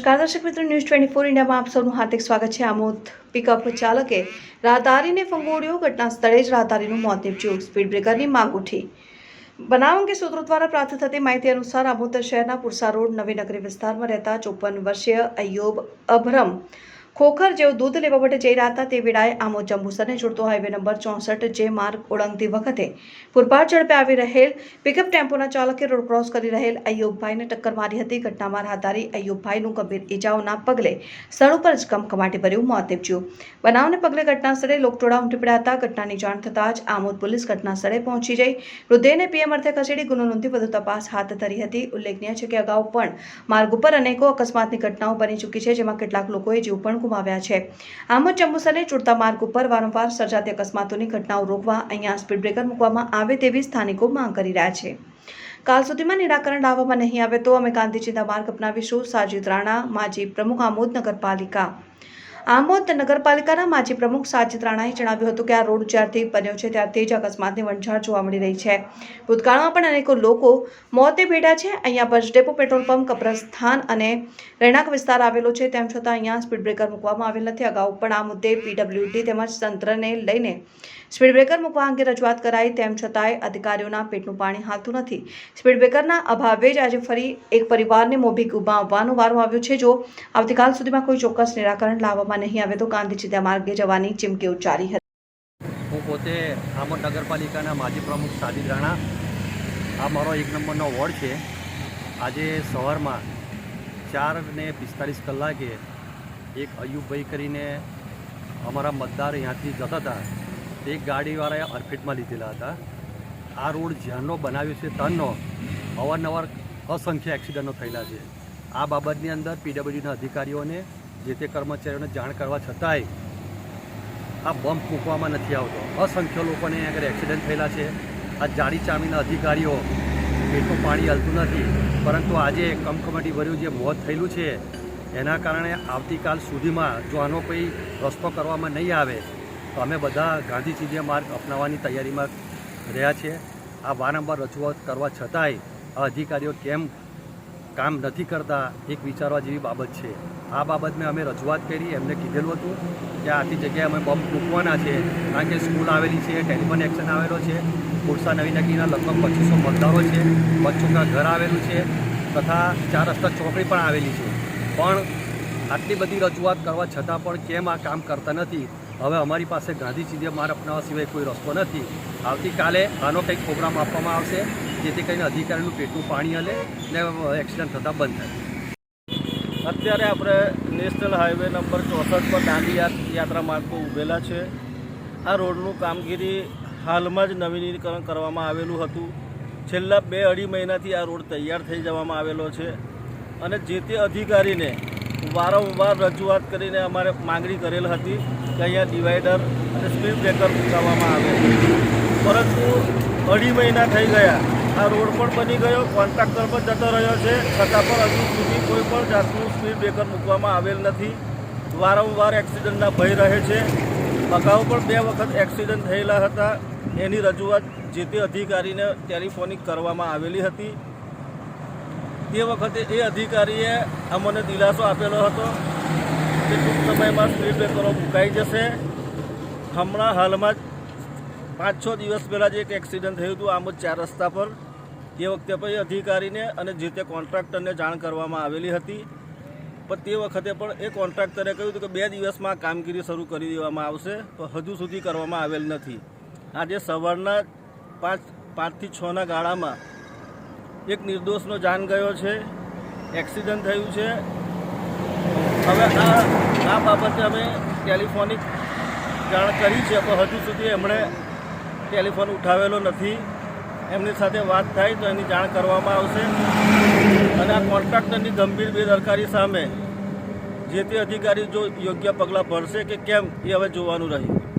નમસ્કાર, દર્શક મિત્રો, ન્યૂઝ ટ્વેન્ટી ફોર ઇન્ડિયામાં આપ સૌનું હાર્દિક સ્વાગત છે. આમોદ પિકઅપ ચાલકે રાહદારીને ફંગોળ્યો. ઘટના સ્થળે જ રાહદારીનું મોત નીપજ્યું. સ્પીડ બ્રેકરની માંગ ઉઠી. બનાવ અંગે સૂત્રો દ્વારા પ્રાપ્ત થતી માહિતી અનુસાર આમોદર શહેરના પુરસા રોડ નવીનગરી વિસ્તારમાં રહેતા ચોપન વર્ષીય અય્યોબ અભરમ ખોખર જેઓ દૂધ લેવા માટે જઈ રહ્યા હતા તે વેળાએ આમોદ જંબુસરને જોડતો હાઈવે નંબર ચોસઠ જે માર્ગ ઓળંગતી વખતે પૂરપાટ ઝડપે આવી રહેલ પિકઅપ ટેમ્પોના ચાલકે રોડ ક્રોસ કરી રહેલ અયુબભાઈને ટક્કર મારી હતી. ઘટનામાં રાહદારી અય્યુબભાઈનું ગંભીર ઇજાઓના પગલે સ્થળ ઉપર જ કમકમાટી ભર્યું મોત નીપજ્યું. બનાવને પગલે ઘટના સ્થળે લોકટોળા ઉમટી પડ્યા હતા. ઘટનાની જાણ થતાં જ આમોદ પોલીસ ઘટના સ્થળે પહોંચી જઈ. મૃતદેહને પીએમ અર્થે ખસેડી ગુનો નોંધી વધુ તપાસ હાથ ધરી હતી. ઉલ્લેખનીય છે કે અગાઉ પણ માર્ગ ઉપર અનેકો અકસ્માતની ઘટનાઓ બની ચૂકી છે, જેમાં કેટલાક લોકોએ જીવ પણ ગુમાવ્યા છે. આમોદ જંબુસરને જોડતા માર્ગ ઉપર વારંવાર સર્જાતી અકસ્માતોની ઘટનાઓ રોકવા અહીંયા સ્પીડ બ્રેકર મૂકવામાં આવે તેવી સ્થાનિકો માંગ કરી રહ્યા છે. કાલ સુધીમાં નિરાકરણ લાવવામાં નહીં આવે તો અમે ગાંધીજીના માર્ગ અપનાવીશું. સાજીદ રાણા, માજી પ્રમુખ, આમોદ નગરપાલિકા. આમોદ નગરપાલિકાના માજી પ્રમુખ સાજિદ રાણાએ જણાવ્યું હતું કે આ રોડ જ્યારથી બન્યો છે, ત્યારથી જ અકસ્માતની વણઝાર જોવા મળી રહી છે. ભૂતકાળમાં પણ અનેકો લોકો મોતે ભેડા છે. અહીંયા બસ ડેપો, પેટ્રોલ પંપ, કબ્રસ્તાન અને રહેણાંક વિસ્તાર આવેલો છે. તેમ છતાં અહીંયા સ્પીડ બ્રેકર મૂકવામાં આવેલ નથી. અગાઉ પણ આ મુદ્દે પીડબ્લ્યુડી તેમજ તંત્રને લઈને સ્પીડ બ્રેકર મૂકવા અંગે રજૂઆત કરાઈ. તેમ છતાંય અધિકારીઓના પેટનું પાણી હાલતું નથી. સ્પીડ બ્રેકરના અભાવે જ આજે ફરી એક પરિવારને મોભી ગુમાવવાનો વારો આવ્યો છે. જો આવતીકાલ સુધીમાં કોઈ ચોક્કસ નિરાકરણ લાવવામાં નહીં આવે તો ગાંધીજીના માર્ગે જવાની ચીમકી ઉચ્ચારી હતી. હું પોતે આમોદ નગરપાલિકાના માજી પ્રમુખ સાદિદ રાણા. આ મારો એક નંબરનો વોર્ડ છે. આજે સવારમાં ચાર ને પિસ્તાલીસ કલાકે એક અયુબભાઈ કરીને અમારા મતદાર અહીંયાથી જતા હતા. તે ગાડીવાળાએ અરફેટમાં લીધેલા હતા. આ રોડ જ્યાંનો બનાવ્યો છે ત્યાંનો અવારનવાર અસંખ્ય એક્સિડન્ટો થયેલા છે. આ બાબતની અંદર પીડબ્લ્યુડીના અધિકારીઓને જે તે કર્મચારીઓને જાણ કરવા છતાંય આ બમ્પ મૂકવામાં નથી આવતો. અસંખ્ય લોકોને અહીં આગળ એક્સિડન્ટ થયેલા છે. આ જાડી ચામીના અધિકારીઓ પેટનું પાણી હલતું નથી. પરંતુ આજે કમકમાટી ભર્યું જે મોત થયેલું છે, એના કારણે આવતીકાલ સુધીમાં જો આનો કોઈ રસ્તો કરવામાં નહીં આવે, તો અમે બધા ગાંધીજીના માર્ગ અપનાવવાની તૈયારીમાં રહ્યા છીએ આ વારંવાર રજૂઆત કરવા છતાંય આ અધિકારીઓ કેમ કામ નથી કરતા, એક વિચારવા જેવી બાબત છે. આ બાબતમાં અમે રજૂઆત કરી, એમને કીધેલું હતું કે આથી જગ્યાએ અમે બમ્પ મૂકવાના છે, કારણ કે સ્કૂલ આવેલી છે ટેલિફોન એક્શન આવેલો છે. ખોરસા નવી નકીના લગભગ પચીસો મતદારો છે બચ્ચોના ઘર આવેલું છે, તથા ચાર રસ્તા ચોકડી પણ આવેલી છે. પણ આટલી બધી રજૂઆત કરવા છતાં પણ કેમ આ કામ કરતા નથી? હવે અમારી પાસે ગાંધીજીને માર્ગ અપનાવવા સિવાય કોઈ રસ્તો નથી. આવતીકાલે આનો કંઈક પ્રોગ્રામ આપવામાં આવશે. જેથી કરીને અધિકારીનું પેટનું પાણી હલે ને એક્સિડન્ટ થતાં બંધ થાય. અત્યારે આપણે નેશનલ હાઈવે નંબર ચોસઠ પર દાંડી યાત્રા માર્ગ ઊભેલા છે. આ રોડનું કામગીરી હાલમાં જ નવીનીકરણ કરવામાં આવેલું હતું. છેલ્લા બે અઢી મહિનાથી આ રોડ તૈયાર થઈ જવામાં આવેલો છે અને જે તે અધિકારીને વારંવાર રજૂઆત કરીને અમારે માંગણી કરેલ હતી કે અહીંયા ડિવાઈડર અને સ્પીડ બ્રેકર મૂકાવવામાં આવે. પરંતુ અઢી મહિના થઈ ગયા. આ રોડ પણ બની ગયો. કોન્ટ્રાક્ટર પણ જતો રહ્યો છે. છતાં પણ હજુ સુધી કોઈ પણ જાતનું સ્પીડ બ્રેકર મૂકવામાં આવેલ નથી. વારંવાર એક્સિડન્ટના ભય રહે છે. અગાઉ પણ બે વખત એક્સિડન્ટ થયેલા હતા. એની રજૂઆત જે તે અધિકારીને ટેલિફોનિક કરવામાં આવેલી હતી. તે વખતે એ અધિકારીએ અમને દિલાસો આપેલો હતો કે ટૂંક સમયમાં સ્પીડ બ્રેકરો મુકાઈ જશે. હમણાં હાલમાં જ પાંચ છ દિવસ પહેલાં જે એક એક્સિડન્ટ થયું હતું આમ ચાર રસ્તા પર. તે વખતે પછી અધિકારીને અને જે તે કોન્ટ્રાક્ટરને જાણ કરવામાં આવેલી હતી. પણ તે વખતે પણ એ કોન્ટ્રાક્ટરે કહ્યું હતું કે બે દિવસમાં કામગીરી શરૂ કરી દેવામાં આવશે, પણ હજુ સુધી કરવામાં આવેલ નથી. આજે સવારના પાંચ, પાંચથી છના ગાળામાં એક નિર્દોષનો જાન ગયો છે, એક્સિડન્ટ થયું છે. હવે આ આ બાબતે અમે ટેલિફોનિક જાણ કરી છે, પણ હજુ સુધી એમણે ટેલિફોન ઉઠાવેલો નથી. એમની સાથે વાત થાય તો એની જાણ કરવામાં આવશે. અને આ કોન્ટ્રાક્ટરની ગંભીર બેદરકારી સામે જે તે અધિકારી જો યોગ્ય પગલાં ભરશે કે કેમ, એ હવે જોવાનું રહ્યું.